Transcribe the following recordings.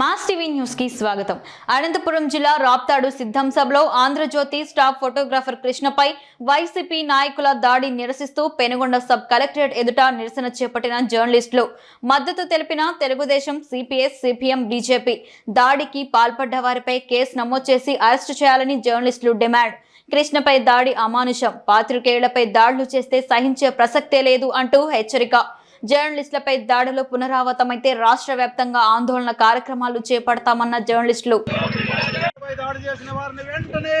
Mass TV న్యూస్కి స్వాగతం. అనంతపురం జిల్లా రాప్తాడు సిద్ధం సభలో ఆంధ్రజ్యోతి స్టాఫ్ ఫోటోగ్రాఫర్ కృష్ణపై వైసీపీ నాయకుల దాడి నిరసిస్తూ పెనుగొండ సబ్ కలెక్టరేట్ ఎదుట నిరసన చేపట్టిన జర్నలిస్టులు. మద్దతు తెలిపిన తెలుగుదేశం సిపిఎస్ సిపిఎం బీజేపీ. దాడికి పాల్పడ్డ వారిపై కేసు నమోదు చేసి అరెస్టు చేయాలని జర్నలిస్టులు డిమాండ్. కృష్ణపై దాడి అమానుషం. పాత్రికేయులపై దాడులు చేస్తే సహించే ప్రసక్తే లేదు అంటూ హెచ్చరిక. జర్నలిస్టులపై దాడులు పునరావృతమైతే రాష్ట్ర వ్యాప్తంగా ఆందోళన కార్యక్రమాలు చేపడతామన్న జర్నలిస్టులు. పై దాడి చేసిన వారిని వెంటనే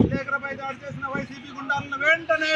విలేకరులపై దాడి చేసిన వైసీపీ గుండాలను వెంటనే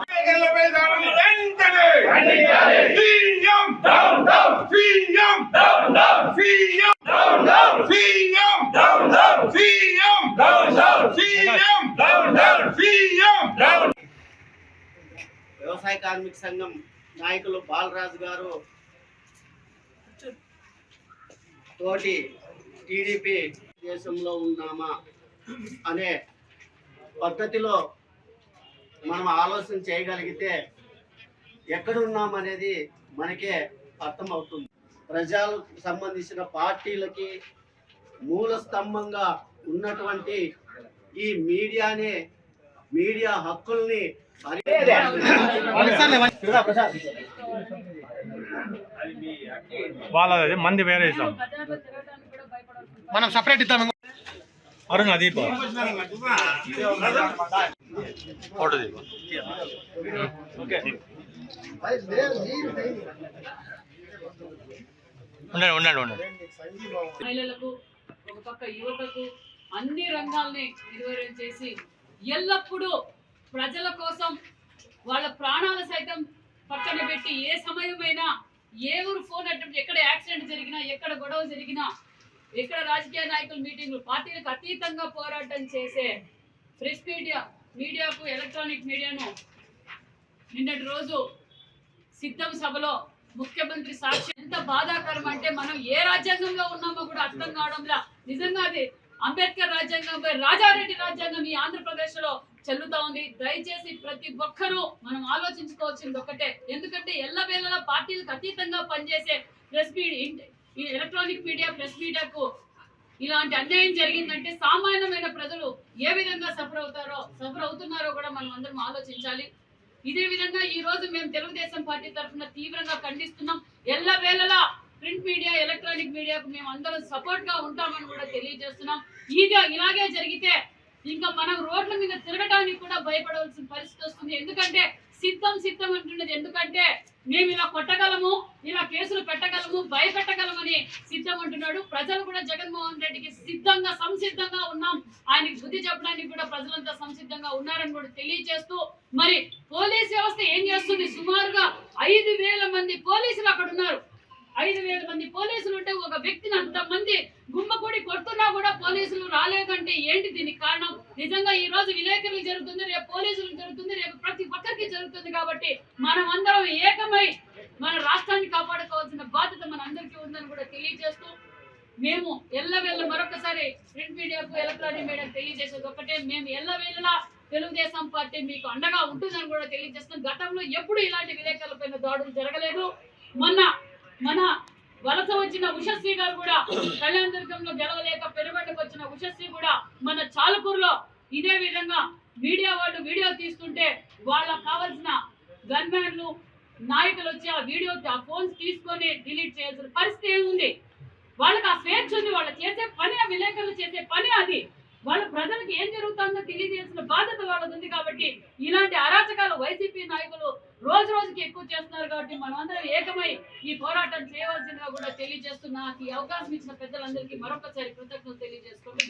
విలేకరులపై దాడులను వెంటనే సీఎం వ్యవసాయ కార్మిక సంఘం నాయకులు బాలరాజు గారు తోటి టీడీపీ దేశంలో ఉన్నామా అనే పద్ధతిలో మనం ఆలోచన చేయగలిగితే ఎక్కడున్నామనేది మనకే అర్థమవుతుంది. ప్రజలకు సంబంధించిన పార్టీలకి మూల స్తంభంగా ఉన్నటువంటి ఈ మీడియానే మీడియా హక్కుల్ని వాళ్ళది మంది వేరే ఇస్తాం. మనం సపరేట్ ఇద్దాం. అరుణ్ అది ఫోటో దీప ఉండండి ఉండండి ఉండండి. మహిళలకు ఒక పక్క యువతకు అన్ని రంగాల్ని నిర్వహణ చేసి ఎల్లప్పుడూ ప్రజల కోసం వాళ్ళ ప్రాణాలు సైతం పక్కన పెట్టి ఏ సమయమైనా ఏ ఊరు ఫోన్ అటెంప్ట్ ఎక్కడ యాక్సిడెంట్ జరిగినా ఎక్కడ గొడవ జరిగినా ఎక్కడ రాజకీయ నాయకుల మీటింగ్లు పార్టీలకు అతీతంగా పోరాటం చేసే ప్రెస్ మీడియా మీడియాకు ఎలక్ట్రానిక్ మీడియాను నిన్నటి రోజు సిద్ధం సభలో ముఖ్యమంత్రి సాక్షి ఎంత బాధాకరం అంటే మనం ఏ రాజ్యాంగంలో ఉన్నామో కూడా అర్థం కావడంలా. నిజంగా అది అంబేద్కర్ రాజ్యాంగంపై రాజారెడ్డి రాజ్యాంగం ఈ ఆంధ్ర చెల్లుతా ఉంది దయచేసి ప్రతి ఒక్కరూ మనం ఆలోచించుకోవాల్సింది ఒకటే ఎందుకంటే ఎల్లవేళలా పార్టీలకు అతీతంగా పనిచేసే ప్రెస్ మీడియా ఈ ఎలక్ట్రానిక్ మీడియా ప్రెస్ మీడియాకు ఇలాంటి అన్యాయం జరిగిందంటే సామాన్యమైన ప్రజలు ఏ విధంగా సఫర్ అవుతారో సఫర్ అవుతున్నారో కూడా మనం అందరం ఆలోచించాలి. ఇదే విధంగా ఈ రోజు మేము తెలుగుదేశం పార్టీ తరఫున తీవ్రంగా ఖండిస్తున్నాం. ఎల్ల వేళలా ప్రింట్ మీడియా ఎలక్ట్రానిక్ మీడియాకు మేము అందరం సపోర్ట్గా ఉంటామని కూడా తెలియజేస్తున్నాం. ఇదే ఇలాగే జరిగితే ఇంకా మనం రోడ్ల మీద తిరగడానికి కూడా భయపడవలసిన పరిస్థితి వస్తుంది. ఎందుకంటే సిద్ధం సిద్ధం అంటున్నది. ఎందుకంటే మేము ఇలా కొట్టగలము ఇలా కేసులు పెట్టగలము భయపెట్టగలమని సిద్ధం అంటున్నాడు. ప్రజలు కూడా జగన్మోహన్ రెడ్డికి సిద్ధంగా సంసిద్ధంగా ఉన్నాం. ఆయనకి బుద్ధి చెప్పడానికి కూడా ప్రజలంతా సంసిద్ధంగా ఉన్నారని కూడా తెలియజేస్తూ మరి పోలీస్ వ్యవస్థ ఏం చేస్తుంది? సుమారుగా ఐదు వేల మంది పోలీసులు అక్కడ ఉన్నారు. ఐదు వేల మంది పోలీసులు ఉంటే వ్యక్తిని అంతమంది గుమ్మకూడి కొడుతున్నా కూడా పోలీసులు రాలేదంటే ఏంటి దీనికి కారణం? నిజంగా ఈ రోజు విలేకరులు జరుగుతుంది రేపు పోలీసులు జరుగుతుంది రేపు ప్రతి ఒక్కరికి జరుగుతుంది కాబట్టి మనం అందరం ఏకమై మన రాష్ట్రాన్ని కాపాడుకోవాల్సిన బాధ్యత మన అందరికీ ఉందని కూడా తెలియజేస్తూ మేము ఎల్లవేళ మరొకసారి ప్రింట్ మీడియాకు ఎలక్ట్రానిక్ మీడియాకు తెలియజేసేది ఒకటే. మేము ఎల్లవేళలా తెలుగుదేశం పార్టీ మీకు అండగా ఉంటుందని కూడా తెలియజేస్తున్నాం. గతంలో ఎప్పుడు ఇలాంటి విలేకరులపైన దాడులు జరగలేదు. మొన్న మన వలస వచ్చిన ఉషశ్రీ గారు కూడా కళ్యాణదుర్గంలో గెలవలేక పెరుగడ్డకు వచ్చిన ఉషశ్రీ కూడా మన చాలకూరులో ఇదే విధంగా మీడియా వాళ్ళు వీడియో తీస్తుంటే వాళ్ళకి కావాల్సిన గన్మ్యాన్లు నాయకులు వచ్చి ఆ వీడియో ఆ ఫోన్స్ తీసుకొని డిలీట్ చేయాల్సిన పరిస్థితి ఏముంది వాళ్ళకి ఆ స్వేచ్ఛ ఉంది వాళ్ళు చేసే పని ఆ విలేకరులు చేసే పని అది. వాళ్ళ ప్రజలకు ఏం జరుగుతుందో తెలియజేసిన బాధ్యత వాళ్ళది ఉంది కాబట్టి ఇలాంటి అరాచకాలు వైసీపీ నాయకులు రోజు రోజుకి ఎక్కువ చేస్తున్నారు కాబట్టి మనమందరం ఏకమై ఈ పోరాటం చేయవలసిందిగా కూడా తెలియజేస్తున్నా ఈ అవకాశం ఇచ్చిన పెద్దలందరికీ మరొకసారి కృతజ్ఞతలు తెలియజేసుకుంటూ